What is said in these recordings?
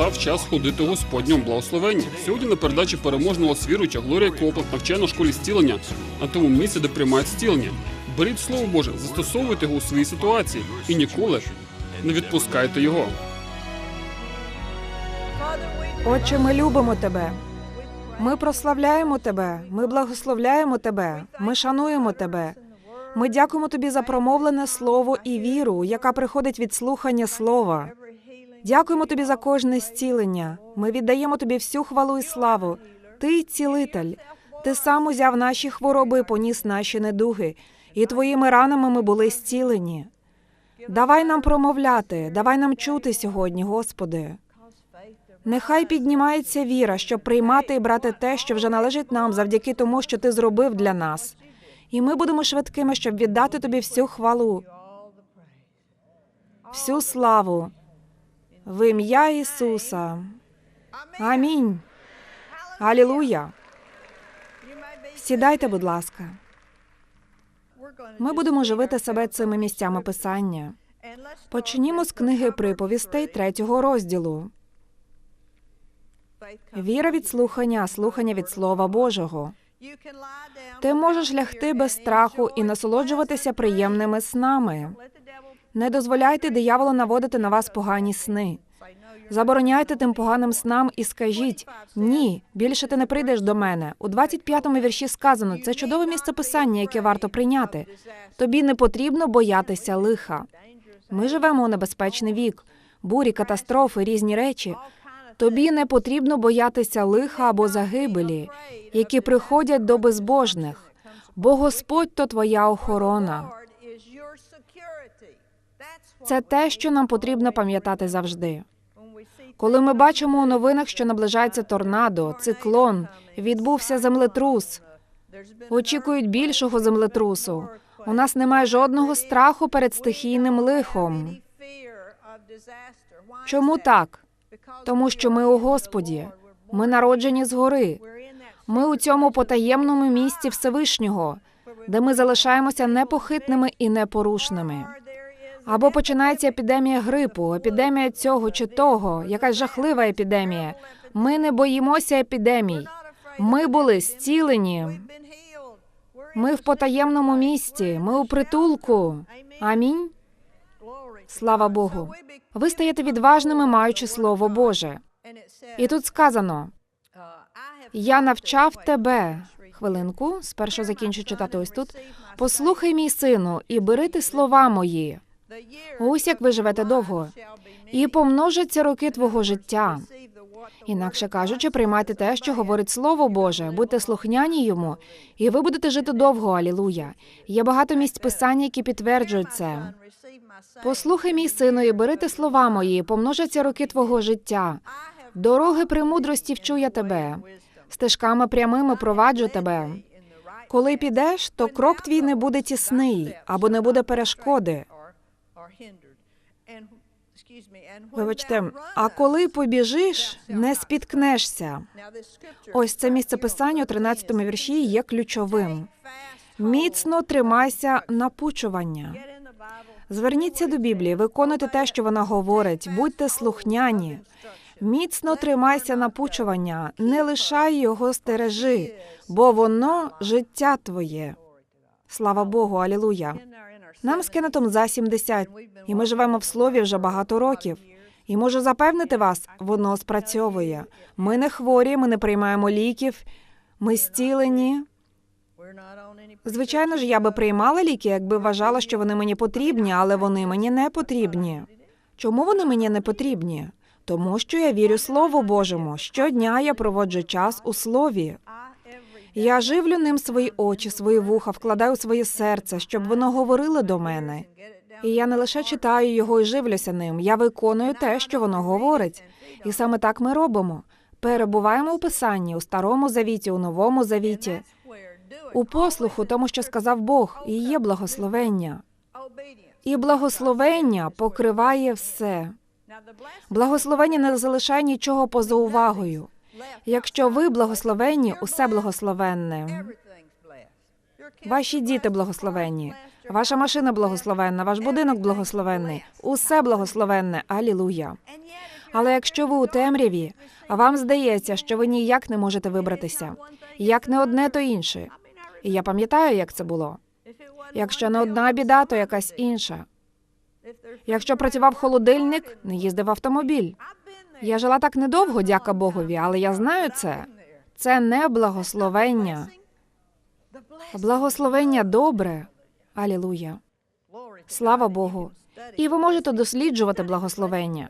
настав час ходити Господньому благословенні. Сьогодні на передачі переможного свіруюча Глорія Копланд навчає на школі зцілення, на тому місці, де приймають зцілення. Беріть слово Боже, застосовуйте його у своїй ситуації і ніколи не відпускайте його. Отче, ми любимо тебе. Ми прославляємо тебе, ми благословляємо тебе, ми шануємо тебе. Ми дякуємо тобі за промовлене слово і віру, яка приходить від слухання слова. Дякуємо тобі за кожне зцілення. Ми віддаємо тобі всю хвалу і славу. Ти цілитель. Ти сам узяв наші хвороби і поніс наші недуги, і твоїми ранами ми були зцілені. Давай нам промовляти, давай нам чути сьогодні, Господи. Нехай піднімається віра, щоб приймати і брати те, що вже належить нам завдяки тому, що ти зробив для нас. І ми будемо швидкими, щоб віддати тобі всю хвалу, всю славу в ім'я Ісуса. Амінь. Алілуя. Сідайте, будь ласка. Ми будемо живити себе цими місцями писання. Почнімо з книги приповістей третього розділу. Віра від слухання, слухання від Слова Божого. Ти можеш лягти без страху і насолоджуватися приємними снами. Не дозволяйте дияволу наводити на вас погані сни. Забороняйте тим поганим снам і скажіть ні, більше ти не прийдеш до мене. У 25-му вірші сказано, це чудове місце писання, яке варто прийняти. Тобі не потрібно боятися лиха. Ми живемо у небезпечний вік, бурі, катастрофи, різні речі. Тобі не потрібно боятися лиха або загибелі, які приходять до безбожних, бо Господь то твоя охорона. Це те, що нам потрібно пам'ятати завжди. Коли ми бачимо у новинах, що наближається торнадо, циклон, відбувся землетрус, очікують більшого землетрусу. У нас немає жодного страху перед стихійним лихом. Чому так? Тому що ми у Господі, ми народжені згори. Ми у цьому потаємному місці Всевишнього, де ми залишаємося непохитними і непорушними. Або починається епідемія грипу, епідемія цього чи того, якась жахлива епідемія. Ми не боїмося епідемій. Ми були зцілені. Ми в потаємному місці. Ми у притулку. Амінь. Слава Богу. Ви стаєте відважними, маючи слово Боже. І тут сказано: я навчав тебе. Хвилинку, спершу закінчу читати ось тут. Послухай, мій сину, і бери ти слова мої. Ось як ви живете довго, і помножаться роки твого життя. Інакше кажучи, приймайте те, що говорить Слово Боже, будьте слухняні йому, і ви будете жити довго. Алілуя. Є багато місць писання, які підтверджують це. Послухай, мій сину, і бери ти слова мої, помножаться роки твого життя. Дороги премудрості вчу я тебе, стежками прямими проваджу тебе. Коли підеш, то крок твій не буде тісний або не буде перешкоди. Вибачте, а коли побіжиш, не спіткнешся. Ось це місце писання у 13-му вірші є ключовим. Міцно тримайся напучування. Зверніться до Біблії, виконуйте те, що вона говорить, будьте слухняні. Міцно тримайся напучування, не лишай його стережи, бо воно життя твоє. Слава Богу, алілуя. Нам з Кеннетом за 70, і ми живемо в слові вже багато років. І можу запевнити вас, воно спрацьовує. Ми не хворі, ми не приймаємо ліків, ми зцілені. Звичайно ж, я би приймала ліки, якби вважала, що вони мені потрібні, але вони мені не потрібні. Чому вони мені не потрібні? Тому що я вірю Слову Божому. Щодня я проводжу час у слові. Я живлю ним свої очі, свої вуха, вкладаю своє серце, щоб воно говорило до мене. І я не лише читаю його і живлюся ним, я виконую те, що воно говорить. І саме так ми робимо. Перебуваємо у писанні у старому завіті, у новому завіті, у послуху, тому що сказав Бог, і є благословення. І благословення покриває все. Благословення не залишає нічого поза увагою. Якщо ви благословенні, усе благословенне. Ваші діти благословенні, ваша машина благословенна, ваш будинок благословенний, усе благословенне. Алілуя. Але якщо ви у темряві, а вам здається, що ви ніяк не можете вибратися, як не одне, то інше. І я пам'ятаю, як це було. Якщо не одна біда, то якась інша. Якщо працював холодильник, не їздив автомобіль. Я жила так недовго, дяка Богові, але я знаю це. Це не благословення. Благословення добре. Алілуя. Слава Богу. І ви можете досліджувати благословення.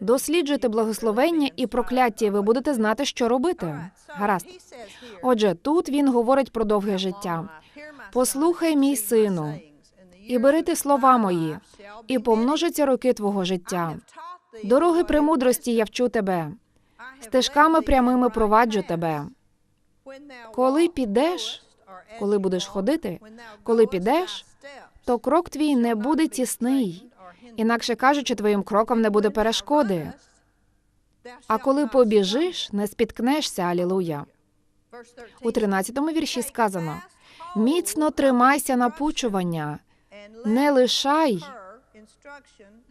Досліджуйте благословення і прокляття, і ви будете знати, що робити. Гаразд. Отже, тут він говорить про довге життя. Послухай, мій сину, і бери ти слова мої, і помножаться роки твого життя. Дороги премудрості я вчу тебе, стежками прямими проваджу тебе. Коли підеш, коли будеш ходити, коли підеш, то крок твій не буде тісний, інакше кажучи, твоїм кроком не буде перешкоди. А коли побіжиш, не спіткнешся, алілуя. У 13-му вірші сказано: міцно тримайся напучування, не лишай,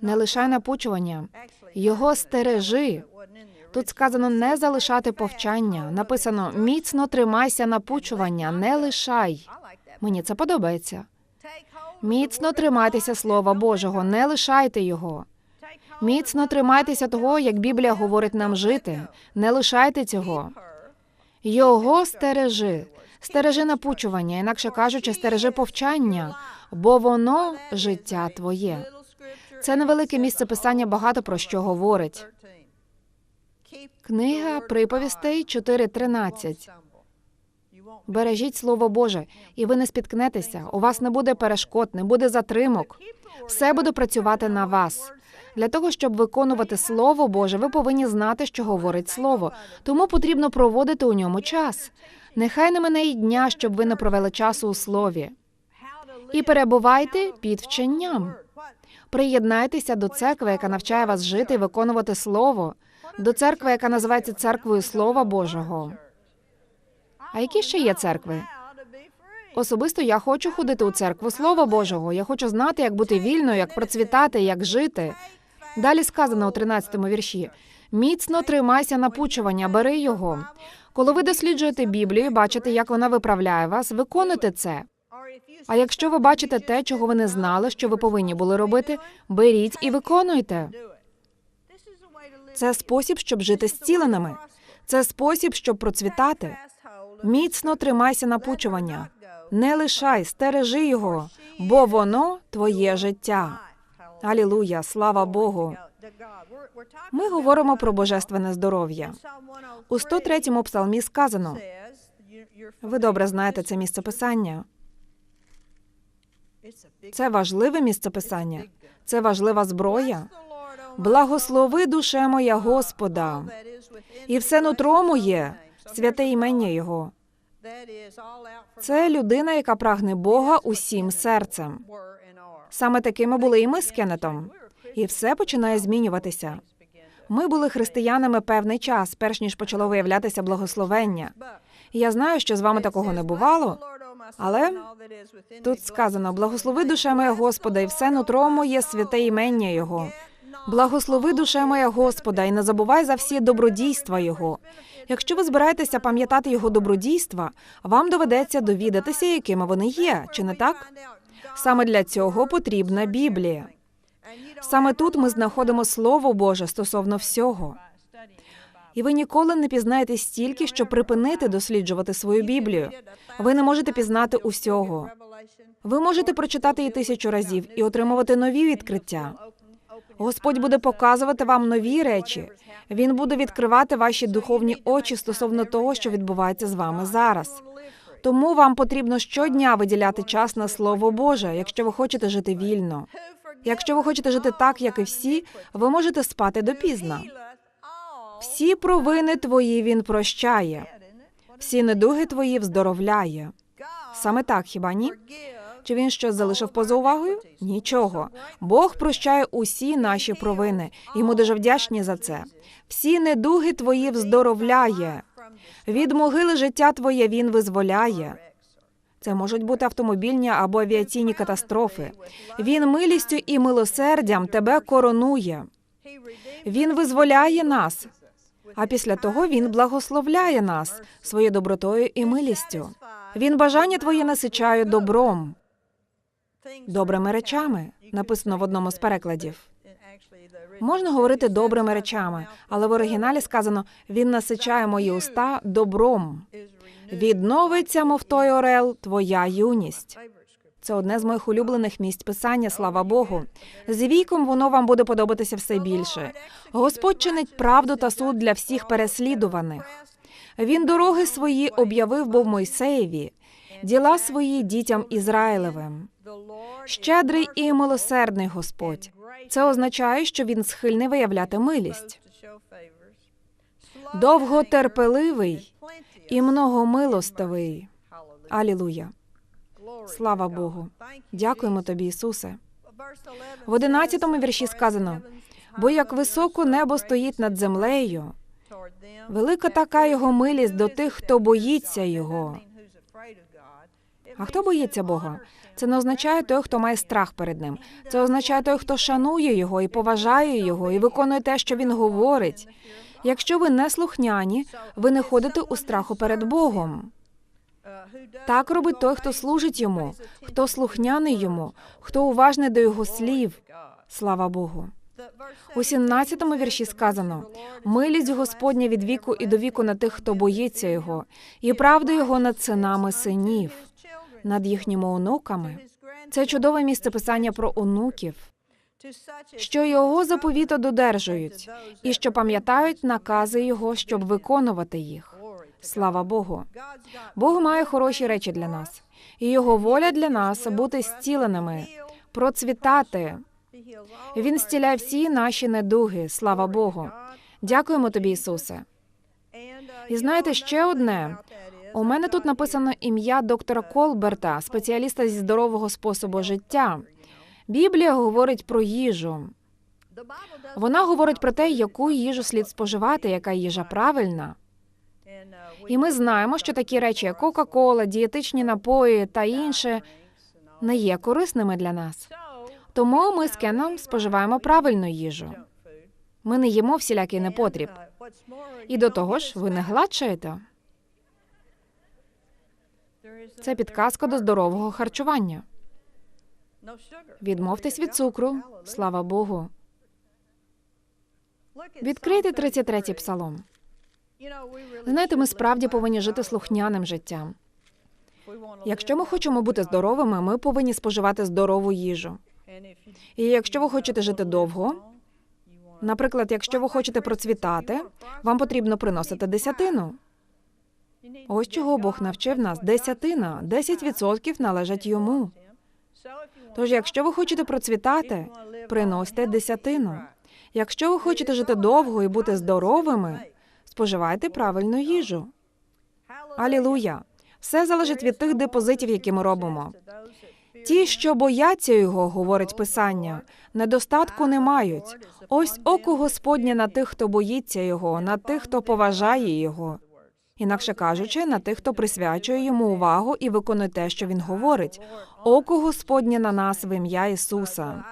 не лишай напучування, його стережи. Тут сказано не залишати повчання. Написано міцно тримайся напучування, не лишай. Мені це подобається. Міцно тримайтеся Слова Божого, не лишайте його. Міцно тримайтеся того, як Біблія говорить нам жити. Не лишайте цього. Його стережи, стережи напучування, інакше кажучи, стережи повчання, бо воно життя твоє. Це невелике місце писання багато про що говорить. Книга приповістей 4.13. Бережіть слово Боже, і ви не спіткнетеся. У вас не буде перешкод, не буде затримок. Все буде працювати на вас. Для того, щоб виконувати Слово Боже, ви повинні знати, що говорить Слово. Тому потрібно проводити у ньому час. Нехай не мене й дня, щоб ви не провели часу у слові. І перебувайте під вченням. Приєднайтеся до церкви, яка навчає вас жити і виконувати слово, до церкви, яка називається церквою Слова Божого. А які ще є церкви? Особисто я хочу ходити у церкву Слова Божого. Я хочу знати, як бути вільною, як процвітати, як жити. Далі сказано у 13-му вірші: міцно тримайся напучування, бери його. Коли ви досліджуєте Біблію, бачите, як вона виправляє вас, виконуйте це. А якщо ви бачите те, чого ви не знали, що ви повинні були робити, беріть і виконуйте. Це спосіб, щоб жити зціленими. Це спосіб, щоб процвітати. Міцно тримайся напучування. Не лишай, стережи його, бо воно твоє життя. Алілуя, слава Богу. Ми говоримо про божественне здоров'я. У 103-му псалмі сказано: ви добре знаєте це місце писання. Це важливе місце писання. Це важлива зброя. Благослови душе моя Господа, і все нутро моє, святе імення Його. Це людина, яка прагне Бога усім серцем. Саме такими були і ми з Кеннетом. І все починає змінюватися. Ми були християнами певний час, перш ніж почало виявлятися благословення. І я знаю, що з вами такого не бувало. Але тут сказано: благослови душа моя Господа, і все нутро моє святе імення Його. Благослови душа моя Господа, і не забувай за всі добродійства Його. Якщо ви збираєтеся пам'ятати його добродійства, вам доведеться довідатися, якими вони є, чи не так? Саме для цього потрібна Біблія. Саме тут ми знаходимо Слово Боже стосовно всього. І ви ніколи не пізнаєте стільки, щоб припинити досліджувати свою Біблію. Ви не можете пізнати усього. Ви можете прочитати її тисячу разів і отримувати нові відкриття. Господь буде показувати вам нові речі. Він буде відкривати ваші духовні очі стосовно того, що відбувається з вами зараз. Тому вам потрібно щодня виділяти час на слово Боже, якщо ви хочете жити вільно. Якщо ви хочете жити так, як і всі, ви можете спати допізна. Всі провини твої він прощає, всі недуги твої вздоровляє. Саме так, хіба ні? Чи він щось залишив поза увагою? Нічого. Бог прощає усі наші провини, ми дуже вдячні за це. Всі недуги твої вздоровляє. Від могили життя твоє він визволяє. Це можуть бути автомобільні або авіаційні катастрофи. Він милістю і милосердям тебе коронує. Він визволяє нас, а після того він благословляє нас своєю добротою і милістю. Він бажання твоє насичає добром, добрими речами, написано в одному з перекладів. Можна говорити добрими речами, але в оригіналі сказано він насичає мої уста добром. Відновиться, мов той орел, твоя юність. Це одне з моїх улюблених місць писання, слава Богу. З віком воно вам буде подобатися все більше. Господь чинить правду та суд для всіх переслідуваних. Він дороги свої об'явив був Мойсеєві, діла свої дітям Ізраїлевим. Щедрий і милосердний Господь. Це означає, що він схильний виявляти милість. Довготерпеливий і многомилостивий. Алілуя. Слава Богу. Дякуємо тобі, Ісусе. В одинадцятому вірші сказано: бо як високо небо стоїть над землею, велика така його милість до тих, хто боїться його. А хто боїться Бога? Це не означає той, хто має страх перед ним. Це означає той, хто шанує його і поважає його, і виконує те, що він говорить. Якщо ви не слухняні, ви не ходите у страху перед Богом. Так робить той, хто служить йому, хто слухняний йому, хто уважний до його слів. Слава Богу. У 17-му вірші сказано: милість Господня від віку і до віку на тих, хто боїться його, і правда його над синами синів, над їхніми онуками. Це чудове місце писання про онуків, що його заповіто додержують, і що пам'ятають накази його, щоб виконувати їх. Слава Богу. Бог має хороші речі для нас, і його воля для нас бути зціленими, процвітати. Він зціляє всі наші недуги. Слава Богу. Дякуємо тобі, Ісусе. І знаєте ще одне. У мене тут написано ім'я доктора Колберта, спеціаліста зі здорового способу життя. Біблія говорить про їжу. Вона говорить про те, яку їжу слід споживати, яка їжа правильна. І ми знаємо, що такі речі, як Кока-Кола, дієтичні напої та інше, не є корисними для нас. Тому ми з Кеном споживаємо правильну їжу. Ми не їмо всілякий непотріб. І до того ж, ви не гладшаєте. Це підказка до здорового харчування. Відмовтесь від цукру, слава Богу. Відкрийте 33-й псалом. Знаєте, ми справді повинні жити слухняним життям. Якщо ми хочемо бути здоровими, ми повинні споживати здорову їжу. І якщо ви хочете жити довго, наприклад, якщо ви хочете процвітати, вам потрібно приносити десятину. Ось чого Бог навчив нас. Десятина, 10% належать йому. Тож, якщо ви хочете процвітати, приносьте десятину. Якщо ви хочете жити довго і бути здоровими, споживайте правильну їжу. Алілуя! Все залежить від тих депозитів, які ми робимо. Ті, що бояться його, говорить писання, недостатку не мають. Ось око Господнє на тих, хто боїться його, на тих, хто поважає його. Інакше кажучи, на тих, хто присвячує йому увагу і виконує те, що він говорить. Око Господнє на нас в ім'я Ісуса.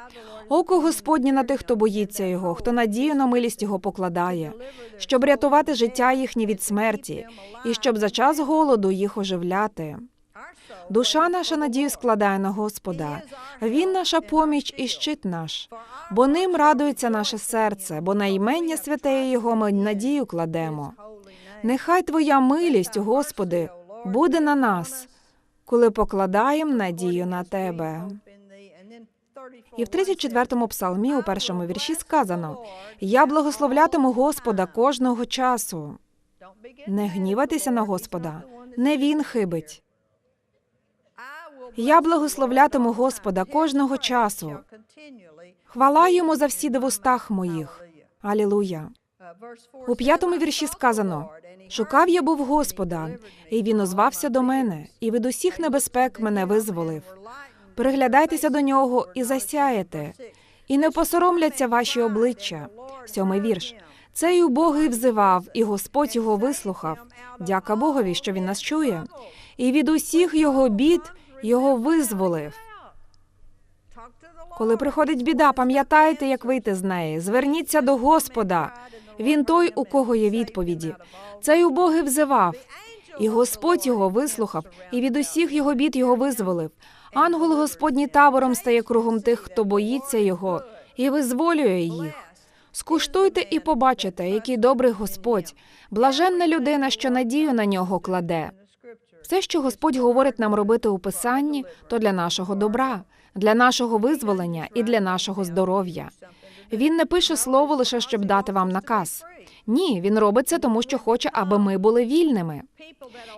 Око Господнє на тих, хто боїться його, хто надію на милість його покладає, щоб рятувати життя їхнє від смерті, і щоб за час голоду їх оживляти. Душа наша надію складає на Господа. Він наша поміч і щит наш, бо ним радується наше серце, бо на імення святе Його ми надію кладемо. Нехай Твоя милість, Господи, буде на нас, коли покладаємо надію на Тебе. І в 34-му псалмі у першому вірші сказано: Я благословлятиму Господа кожного часу. Не гніватися на Господа, не він хибить. Я благословлятиму Господа кожного часу. Хвала йому за всі в устах моїх. Алілуя. У п'ятому вірші сказано: Шукав я був Господа, і він озвався до мене, і від усіх небезпек мене визволив. Приглядайтеся до нього і засяєте, і не посоромляться ваші обличчя. Сьомий вірш. Цей убогий взивав, і Господь його вислухав. Дяка Богові, що він нас чує, і від усіх його бід його визволив. Коли приходить біда, пам'ятайте, як вийти з неї. Зверніться до Господа. Він той, у кого є відповіді. Цей убогий взивав, і Господь його вислухав, і від усіх його бід його визволив. Ангел Господній табором стає кругом тих, хто боїться його, і визволює їх. Скуштуйте і побачите, який добрий Господь, блаженна людина, що надію на нього кладе. Все, що Господь говорить нам робити у писанні, то для нашого добра, для нашого визволення і для нашого здоров'я. Він не пише слово лише щоб дати вам наказ. Ні, він робить це тому, що хоче, аби ми були вільними.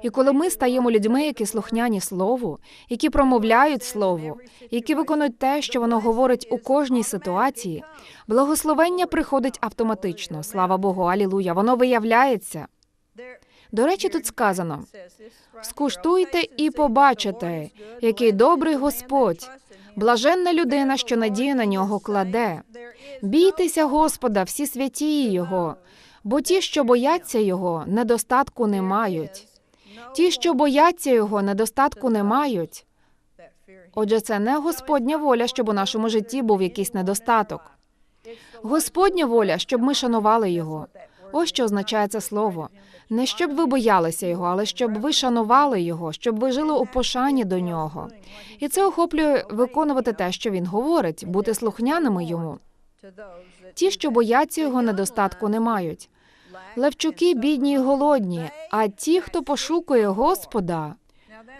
І коли ми стаємо людьми, які слухняні слову, які промовляють слово, які виконують те, що воно говорить у кожній ситуації, благословення приходить автоматично. Слава Богу, алілуя, воно виявляється. До речі, тут сказано: скуштуйте і побачите, який добрий Господь, блаженна людина, що надію на нього кладе. Бійтеся Господа, всі святі Його, бо ті, що бояться Його, недостатку не мають. Ті, що бояться Його, недостатку не мають. Отже, це не Господня воля, щоб у нашому житті був якийсь недостаток. Господня воля, щоб ми шанували Його. Ось що означає це слово. Не щоб ви боялися його, але щоб ви шанували його, щоб ви жили у пошані до нього. І це охоплює виконувати те, що він говорить, бути слухняними йому. Ті, що бояться його, недостатку не мають. Левчуки бідні й голодні, а ті, хто пошукує Господа,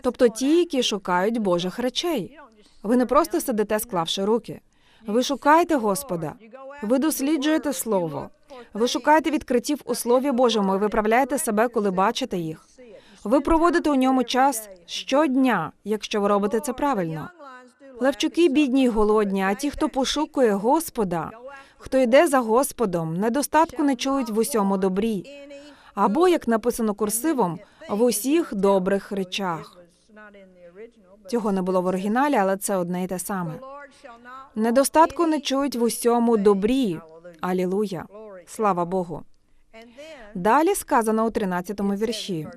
тобто ті, які шукають Божих речей. Ви не просто сидите, склавши руки. Ви шукаєте Господа, ви досліджуєте Слово. Ви шукаєте відкриттів у Слові Божому і виправляєте себе, коли бачите їх. Ви проводите у ньому час щодня, якщо ви робите це правильно. Левчуки бідні й голодні, а ті, хто пошукує Господа, хто йде за Господом, недостатку не чують в усьому добрі, або, як написано курсивом, в усіх добрих речах. Цього не було в оригіналі, але це одне й те саме. Недостатку не чують в усьому добрі. Алілуя. Слава Богу. Далі сказано у 13-му вірші.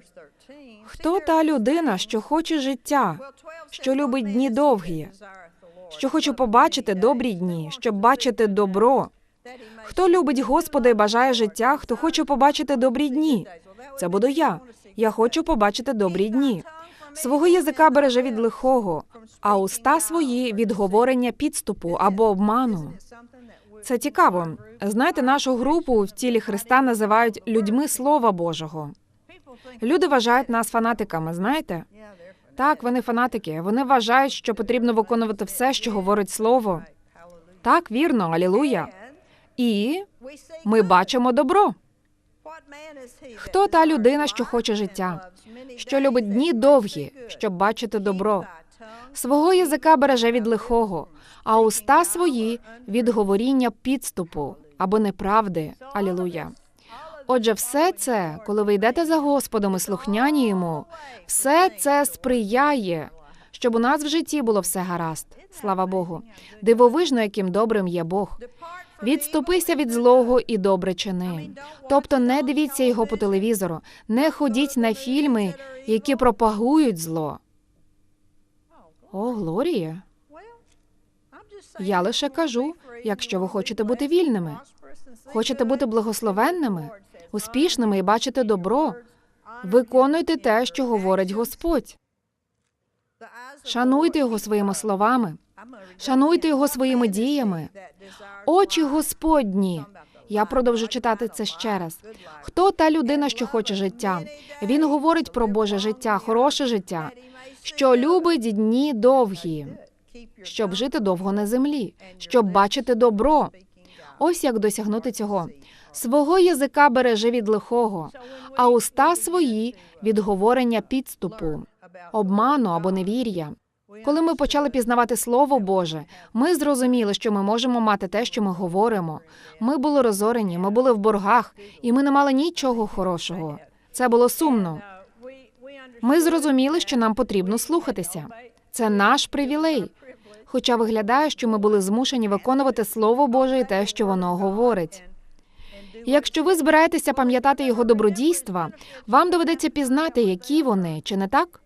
Хто та людина, що хоче життя, що любить дні довгі, що хоче побачити добрі дні, щоб бачити добро? Хто любить Господа і бажає життя, хто хоче побачити добрі дні? Це буду я. Я хочу побачити добрі дні. Свого язика береже від лихого, а уста свої від говорення підступу або обману. Це цікаво. Знаєте, нашу групу в тілі Христа називають людьми Слова Божого. Люди вважають нас фанатиками. Знаєте? Так, вони фанатики. Вони вважають, що потрібно виконувати все, що говорить слово. Так, вірно, алілуя. І ми бачимо добро. Хто та людина, що хоче життя, що любить дні довгі, щоб бачити добро? Свого язика береже від лихого, а уста свої від говоріння підступу або неправди. Алілуя. Отже, все це, коли ви йдете за Господом і слухняні йому, все це сприяє, щоб у нас в житті було все гаразд. Слава Богу. Дивовижно, яким добрим є Бог. Відступися від злого і добре чини. Тобто не дивіться його по телевізору, не ходіть на фільми, які пропагують зло. О, Глорія. Я лише кажу, якщо ви хочете бути вільними, хочете бути благословенними, успішними і бачити добро, виконуйте те, що говорить Господь. Шануйте його своїми словами, шануйте його своїми діями. Очі Господні. Я продовжу читати це ще раз. Хто та людина, що хоче життя? Він говорить про Боже життя, хороше життя, що любить дні довгі, щоб жити довго на землі, щоб бачити добро. Ось як досягнути цього. Свого язика береже від лихого, а уста свої від говорення підступу, обману або невір'я. Коли ми почали пізнавати Слово Боже, ми зрозуміли, що ми можемо мати те, що ми говоримо. Ми були розорені, ми були в боргах, і ми не мали нічого хорошого. Це було сумно. Ми зрозуміли, що нам потрібно слухатися. Це наш привілей. Хоча виглядає, що ми були змушені виконувати Слово Боже і те, що воно говорить. Якщо ви збираєтеся пам'ятати його добродійства, вам доведеться пізнати, які вони, чи не так?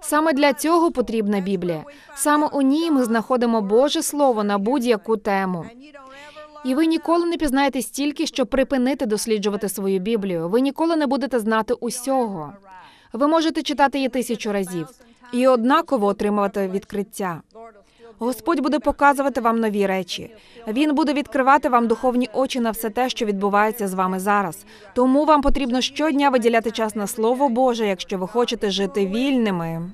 Саме для цього потрібна Біблія. Саме у ній ми знаходимо Боже Слово на будь-яку тему. І ви ніколи не пізнаєте стільки, щоб припинити досліджувати свою Біблію. Ви ніколи не будете знати усього. Ви можете читати її тисячу разів і однаково отримувати відкриття. Господь буде показувати вам нові речі. Він буде відкривати вам духовні очі на все те, що відбувається з вами зараз. Тому вам потрібно щодня виділяти час на Слово Боже, якщо ви хочете жити вільними.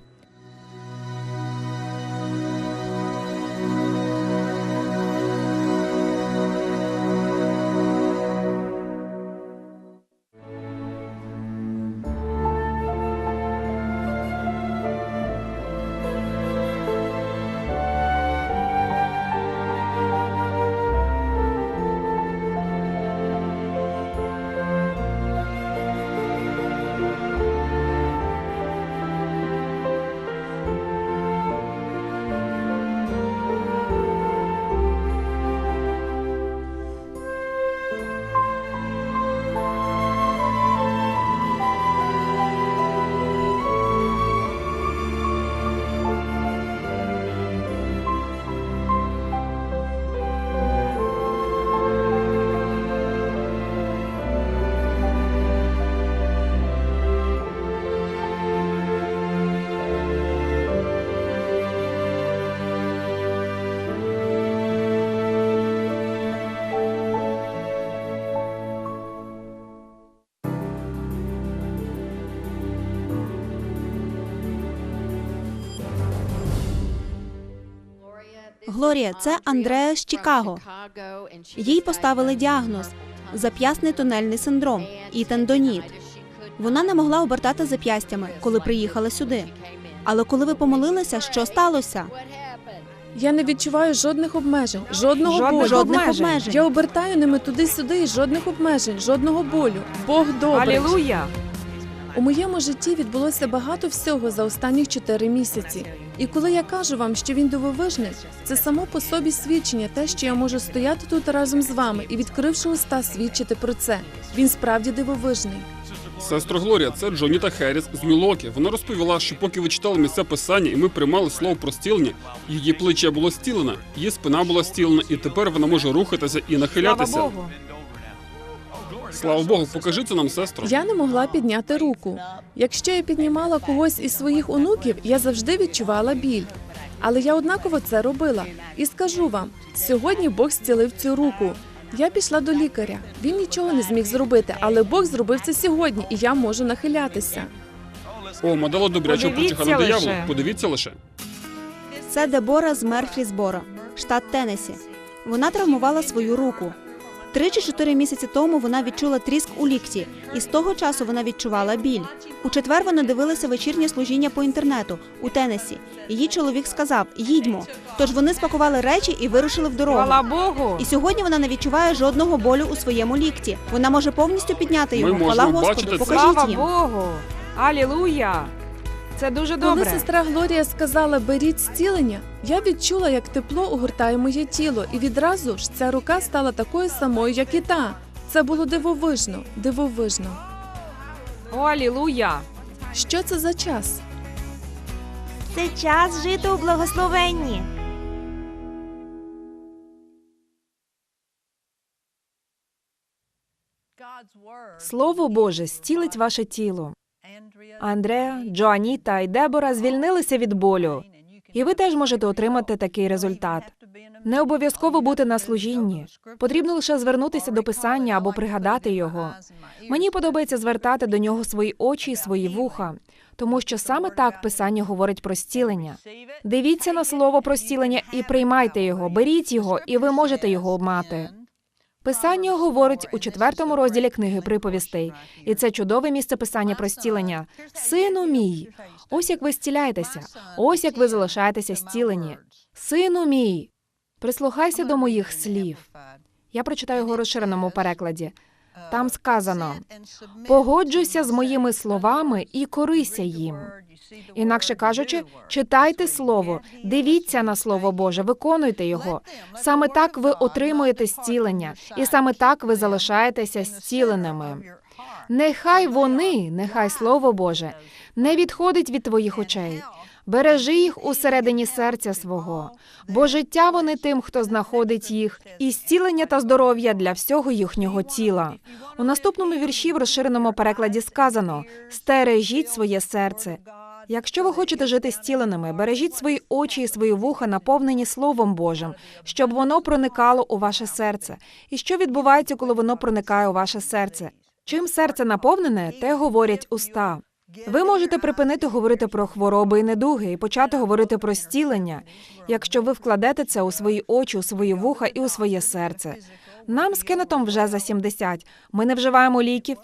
Глорія, це Андреа з Чикаго. Їй поставили діагноз зап'ясний тунельний синдром і тендоніт. Вона не могла обертати зап'ястями, коли приїхала сюди. Але коли ви помолилися, що сталося? Я не відчуваю жодних обмежень, жодного Жодних болю. Жодних обмежень. Я обертаю ними туди-сюди і жодних обмежень, жодного болю. Бог добрий. Алілуя! У моєму житті відбулося багато всього за останні чотири місяці. І коли я кажу вам, що він дивовижний, це само по собі свідчення, те, що я можу стояти тут разом з вами і відкривши уста свідчити про це. Він справді дивовижний. Сестро Глорія, це Джоніта Херріс з Мілокі. Вона розповіла, що поки ви читали місця писання і ми приймали слово про стілення, її плече було стілене, її спина була стілена, і тепер вона може рухатися і Слава нахилятися. Богу! Слава Богу, покажи це нам, сестро. Я не могла підняти руку. Якщо я піднімала когось із своїх онуків, я завжди відчувала біль. Але я однаково це робила. І скажу вам: сьогодні Бог зцілив цю руку. Я пішла до лікаря. Він нічого не зміг зробити, але Бог зробив це сьогодні, і я можу нахилятися. О, мадало добрячого Подивіться дияволу. лише. Подивіться лише. Це Дебора з Мерфрісборо, штат Теннессі. Вона травмувала свою руку. Три чи чотири місяці тому вона відчула тріск у лікті, і з того часу вона відчувала біль. У четвер вона дивилася вечірнє служіння по інтернету у Теннессі. Її чоловік сказав: їдьмо. Тож вони спакували речі і вирушили в дорогу. Слава Богу! І сьогодні вона не відчуває жодного болю у своєму лікті. Вона може повністю підняти Ми його. Хвала Господу, бачити покажіть Слава їм. Богу! Алілуя! Це дуже Коли сестра Глорія сказала беріть зцілення, я відчула, як тепло огортає моє тіло, і відразу ж ця рука стала такою самою, як і та. Це було дивовижно, дивовижно. О, алілуя! Що це за час? Це час жити у благословенні. Слово Боже зцілить ваше тіло. Андреа, Джоаніта і Дебора звільнилися від болю. І ви теж можете отримати такий результат. Не обов'язково бути на служінні. Потрібно лише звернутися до писання або пригадати його. Мені подобається звертати до нього свої очі і свої вуха, тому що саме так писання говорить про зцілення. Дивіться на слово про зцілення і приймайте його, беріть його, і ви можете його мати. Писання говорить у четвертому розділі книги приповістей, і це чудове місце писання про стілення. Сину мій, ось як ви стіляєтеся, ось як ви залишаєтеся стілені. Сину мій, прислухайся до моїх слів. Я прочитаю його розширеному перекладі. Там сказано: погоджуйся з моїми словами і корися їм. Інакше кажучи, читайте слово, дивіться на слово Боже, виконуйте його. Саме так ви отримуєте зцілення, і саме так ви залишаєтеся зціленими. Нехай вони, нехай Слово Боже, не відходить від твоїх очей. Бережи їх усередині серця свого, бо життя вони тим, хто знаходить їх, і зцілення та здоров'я для всього їхнього тіла. У наступному вірші в розширеному перекладі сказано: стережіть своє серце. Якщо ви хочете жити зціленими, бережіть свої очі і свої вуха, наповнені Словом Божим, щоб воно проникало у ваше серце. І що відбувається, коли воно проникає у ваше серце? Чим серце наповнене, те говорять уста. Ви можете припинити говорити про хвороби і недуги і почати говорити про зцілення, якщо ви вкладете це у свої очі, у свої вуха і у своє серце. Нам з Кеннетом вже за 70. Ми не вживаємо ліків.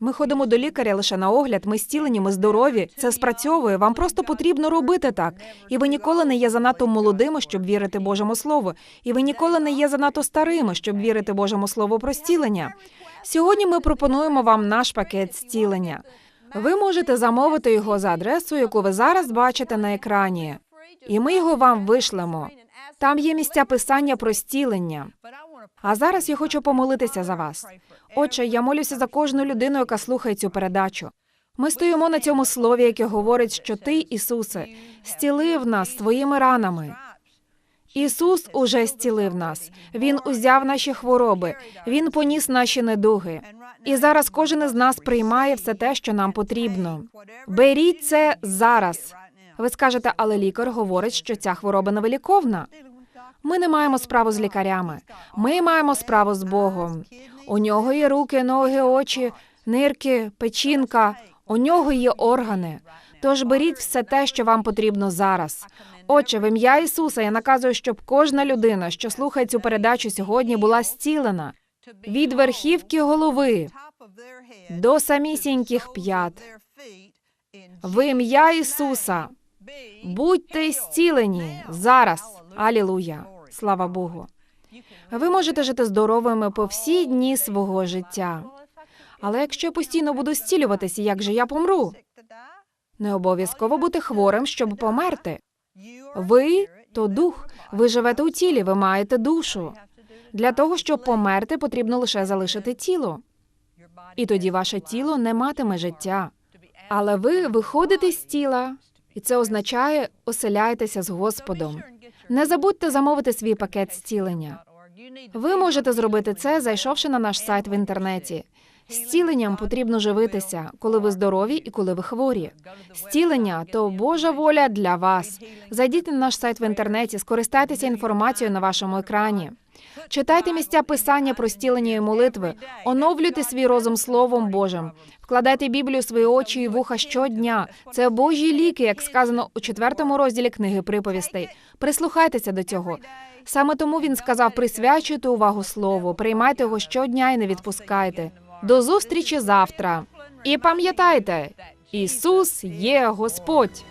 Ми ходимо до лікаря лише на огляд, ми зцілені, ми здорові. Це спрацьовує. Вам просто потрібно робити так. І ви ніколи не є занадто молодими, щоб вірити Божому Слову. І ви ніколи не є занадто старими, щоб вірити Божому Слову про зцілення. Сьогодні ми пропонуємо вам наш пакет зцілення. Ви можете замовити його за адресою, яку ви зараз бачите на екрані, і ми його вам вишлемо. Там є місця писання про зцілення. А зараз я хочу помолитися за вас. Отче, я молюся за кожну людину, яка слухає цю передачу. Ми стоїмо на цьому слові, яке говорить, що ти, Ісусе, зцілив нас своїми ранами. Ісус уже зцілив нас. Він узяв наші хвороби, Він поніс наші недуги. І зараз кожен із нас приймає все те, що нам потрібно. Беріть це зараз. Ви скажете, але лікар говорить, що ця хвороба невиліковна. Ми не маємо справу з лікарями. Ми маємо справу з Богом. У нього є руки, ноги, очі, нирки, печінка. У нього є органи. Тож беріть все те, що вам потрібно зараз. Отче, в ім'я Ісуса я наказую, щоб кожна людина, що слухає цю передачу сьогодні, була зцілена від верхівки голови до самісіньких п'ят. В ім'я Ісуса будьте зцілені зараз. Алілуя. Слава Богу. Ви можете жити здоровими по всі дні свого життя. Але якщо я постійно буду зцілюватися, як же я помру? Не обов'язково бути хворим, щоб померти. Ви то дух. Ви живете у тілі, ви маєте душу. Для того, щоб померти, потрібно лише залишити тіло. І тоді ваше тіло не матиме життя. Але ви виходите з тіла, і це означає оселяєтеся з Господом. Не забудьте замовити свій пакет зцілення. Ви можете зробити це, зайшовши на наш сайт в інтернеті. Зціленням потрібно живитися, коли ви здорові і коли ви хворі. Зцілення то Божа воля для вас. Зайдіть на наш сайт в інтернеті, скористайтеся інформацією на вашому екрані. Читайте місця писання про зцілення і молитви, оновлюйте свій розум Словом Божим, вкладайте Біблію в свої очі і вуха щодня. Це Божі ліки, як сказано у четвертому розділі книги приповістей. Прислухайтеся до цього. Саме тому він сказав: присвячуйте увагу слову, приймайте його щодня і не відпускайте. До зустрічі завтра. І пам'ятайте, Ісус є Господь.